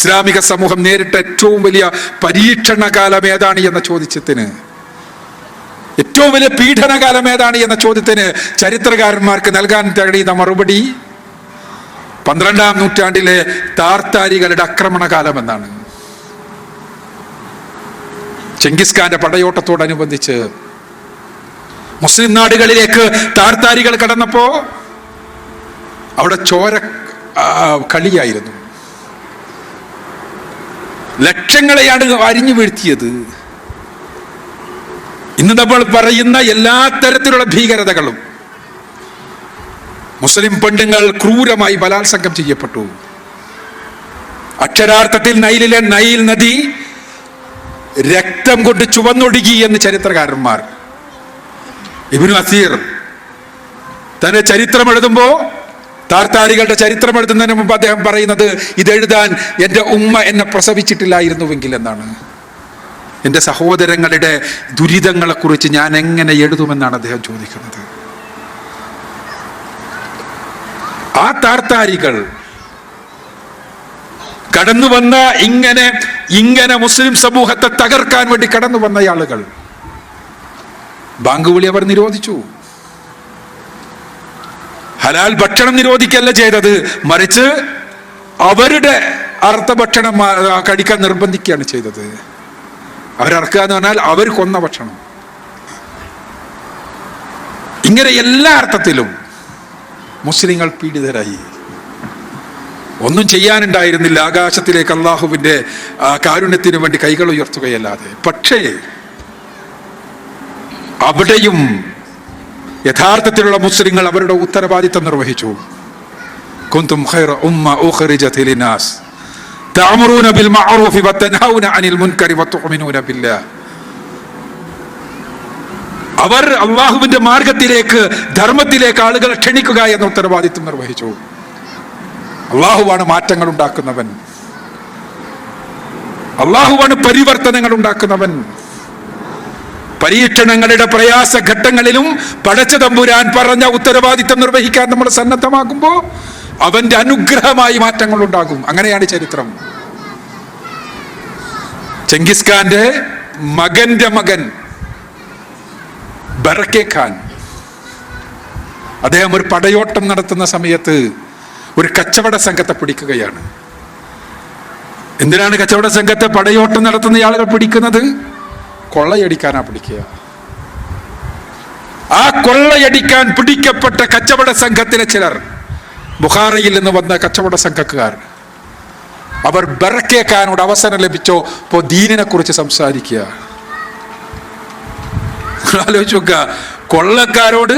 ഇസ്ലാമിക സമൂഹം നേരിട്ട ഏറ്റവും വലിയ പരീക്ഷണ കാലം ഏതാണ് എന്ന ചോദ്യത്തിന്. ഏറ്റവും വലിയ പീഡനകാലം ഏതാണ് എന്ന ചോദ്യത്തിന് ചരിത്രകാരന്മാർക്ക് നൽകാൻ കഴിയുന്ന മറുപടി പന്ത്രണ്ടാം നൂറ്റാണ്ടിലെ താർത്താരികളുടെ ആക്രമണകാലം എന്നാണ്. ചെങ്കിസ് ഖാന്റെ പടയോട്ടത്തോടനുബന്ധിച്ച് മുസ്ലിം നാടുകളിലേക്ക് താർത്താരികൾ കടന്നപ്പോ അവിടെ ചോര കളിയായിരുന്നു. ലക്ഷങ്ങളെയാണ് അരിഞ്ഞു വീഴ്ത്തിയത്. ഇന്ന് നമ്മൾ പറയുന്ന എല്ലാ തരത്തിലുള്ള ഭീകരതകളും മുസ്ലിം പെണ്ണുങ്ങൾ ക്രൂരമായി ബലാത്സംഗം ചെയ്യപ്പെട്ടു. അക്ഷരാർത്ഥത്തിൽ നൈലിലെ നൈൽ നദി രക്തം കൊണ്ട് ചുവന്നൊഴുകി എന്ന് ചരിത്രകാരന്മാർ. ഇബിനു അസീർ തന്റെ ചരിത്രം എഴുതുമ്പോ താർത്താരികളുടെ ചരിത്രം എഴുതുന്നതിന് മുമ്പ് അദ്ദേഹം പറയുന്നത് ഇതെഴുതാൻ എന്റെ ഉമ്മ എന്നെ പ്രസവിച്ചിട്ടില്ലായിരുന്നുവെങ്കിൽ എന്നാണ്. എന്റെ സഹോദരങ്ങളുടെ ദുരിതങ്ങളെക്കുറിച്ച് ഞാൻ എങ്ങനെ എഴുതുമെന്നാണ് അദ്ദേഹം ചോദിക്കുന്നത്. ആ താർത്താരികൾ കടന്നു വന്ന ഇങ്ങനെ ഇങ്ങനെ മുസ്ലിം സമൂഹത്തെ തകർക്കാൻ വേണ്ടി കടന്നു വന്ന ആളുകൾ. ബാങ്ക് വിളി അവർ നിരോധിച്ചു. ഹലാൽ ഭക്ഷണം നിരോധിക്കല്ല ചെയ്തത്. മറിച്ച് അവരുടെ അർത്ഥ ഭക്ഷണം കഴിക്കാൻ നിർബന്ധിക്കുകയാണ് ചെയ്തത്. അവരർക്കുക എന്ന് പറഞ്ഞാൽ അവർ കൊന്ന ഭക്ഷണം. ഇങ്ങനെ എല്ലാ അർത്ഥത്തിലും മുസ്ലിങ്ങൾ പീഡിതരായി. ഒന്നും ചെയ്യാനുണ്ടായിരുന്നില്ല. ആകാശത്തിലേക്ക് കാരുണ്യത്തിനു കാരുണ്യത്തിന് വേണ്ടി കൈകൾ ഉയർത്തുകയല്ലാതെ. പക്ഷേ അവിടെയും യഥാർത്ഥത്തിലുള്ള മുസ്ലിങ്ങൾ അവരുടെ ഉത്തരവാദിത്തം നിർവഹിച്ചു. കുന്തും ഖൈറ ഉമ്മ ബിൽ അനിൽ മുൻകരി ബില്ലാഹ് അവർ അള്ളാഹുവിന്റെ മാർഗത്തിലേക്ക് ധർമ്മത്തിലേക്ക് ആളുകളെ ക്ഷണിക്കുക എന്ന ഉത്തരവാദിത്വം നിർവഹിച്ചു. അള്ളാഹുവാണ് മാറ്റങ്ങൾ ഉണ്ടാക്കുന്നവൻ. അള്ളാഹുവാണ് പരിവർത്തനങ്ങൾ ഉണ്ടാക്കുന്നവൻ. പരീക്ഷണങ്ങളുടെ പ്രയാസ ഘട്ടങ്ങളിലും പടച്ച തമ്പുരാൻ പറഞ്ഞ ഉത്തരവാദിത്തം നിർവഹിക്കാൻ നമ്മൾ സന്നദ്ധമാകുമ്പോൾ അവന്റെ അനുഗ്രഹമായി മാറ്റങ്ങൾ ഉണ്ടാകും. അങ്ങനെയാണ് ചരിത്രം. ചെങ്കിസ് ഖാന്റെ മകന്റെ മകൻ ബറക്കെ ഖാൻ. അദ്ദേഹം ഒരു പടയോട്ടം നടത്തുന്ന സമയത്ത് ഒരു കച്ചവട സംഘത്തെ പിടിക്കുകയാണ്. എന്തിനാണ് കച്ചവട സംഘത്തെ പടയോട്ടം നടത്തുന്ന ആളുകൾ പിടിക്കുന്നത്? കൊള്ളയടിക്കാനാ പിടിക്കുക. ആ കൊള്ളയടിക്കാൻ പിടിക്കപ്പെട്ട കച്ചവട സംഘത്തിലെ ചിലർ ബുഹാറയിൽ നിന്ന് വന്ന കച്ചവട സംഘക്കാർ അവർ ബറക്കേക്കാനോട് അവസരം ലഭിച്ചോ? ഇപ്പോ ദീനിനെ കുറിച്ച് സംസാരിക്കുക. ആലോചിച്ച് കൊള്ളക്കാരോട്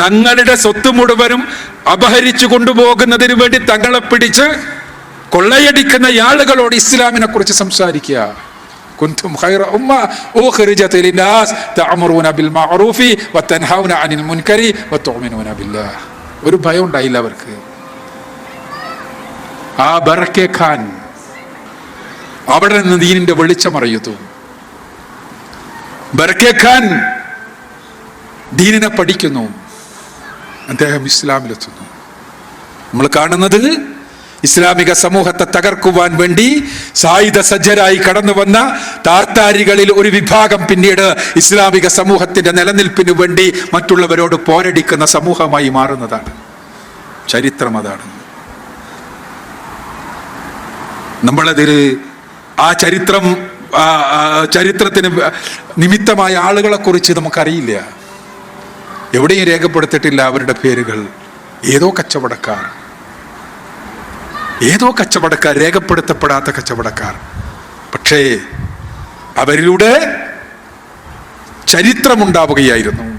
തങ്ങളുടെ സ്വത്ത് മുഴുവനും അപഹരിച്ചു കൊണ്ടുപോകുന്നതിന് വേണ്ടി തങ്ങളെ പിടിച്ച് കൊള്ളയടിക്കുന്ന ആളുകളോട് ഇസ്ലാമിനെ കുറിച്ച് സംസാരിക്കുക. കുന്തും ഖൈറ ഉമ്മ ഉഖ്രിജത് ലിന്നാസ് തഅമുറൂന ബിൽ മഅറൂഫി വതൻഹൗന അനിൽ മുൻകരി വതുഅ്മിനൂന ബില്ലാഹ് ഒരു ഭയം ഉണ്ടായില്ല അവർക്ക്. ആ ബറക്കെ ഖാൻ അവിടെ നിന്ന് ദീനിന്റെ വെളിച്ചം അറിയുന്നു. ബർക്കെ ഖാൻ ദീനിനെ പഠിക്കുന്നു. അദ്ദേഹം ഇസ്ലാമിലെത്തുന്നു. നമ്മൾ കാണുന്നത് ഇസ്ലാമിക സമൂഹത്തെ തകർക്കുവാൻ വേണ്ടി സായുധ സജ്ജരായി കടന്നു വന്ന താർത്താരികളിൽ ഒരു വിഭാഗം പിന്നീട് ഇസ്ലാമിക സമൂഹത്തിന്റെ നിലനിൽപ്പിനു വേണ്ടി മറ്റുള്ളവരോട് പോരടിക്കുന്ന സമൂഹമായി മാറുന്നതാണ്. ചരിത്രം അതാണ്. നമ്മളതിൽ ആ ചരിത്രം ചരിത്രത്തിന് നിമിത്തമായ ആളുകളെ കുറിച്ച് നമുക്കറിയില്ല. എവിടെയും രേഖപ്പെടുത്തിയിട്ടില്ല അവരുടെ പേരുകൾ. ഏതോ കച്ചവടക്കാർ. ഏതോ കച്ചവടക്കാർ രേഖപ്പെടുത്തപ്പെടാത്ത കച്ചവടക്കാർ. പക്ഷേ അവരിലൂടെ ചരിത്രമുണ്ടാവുകയായിരുന്നു.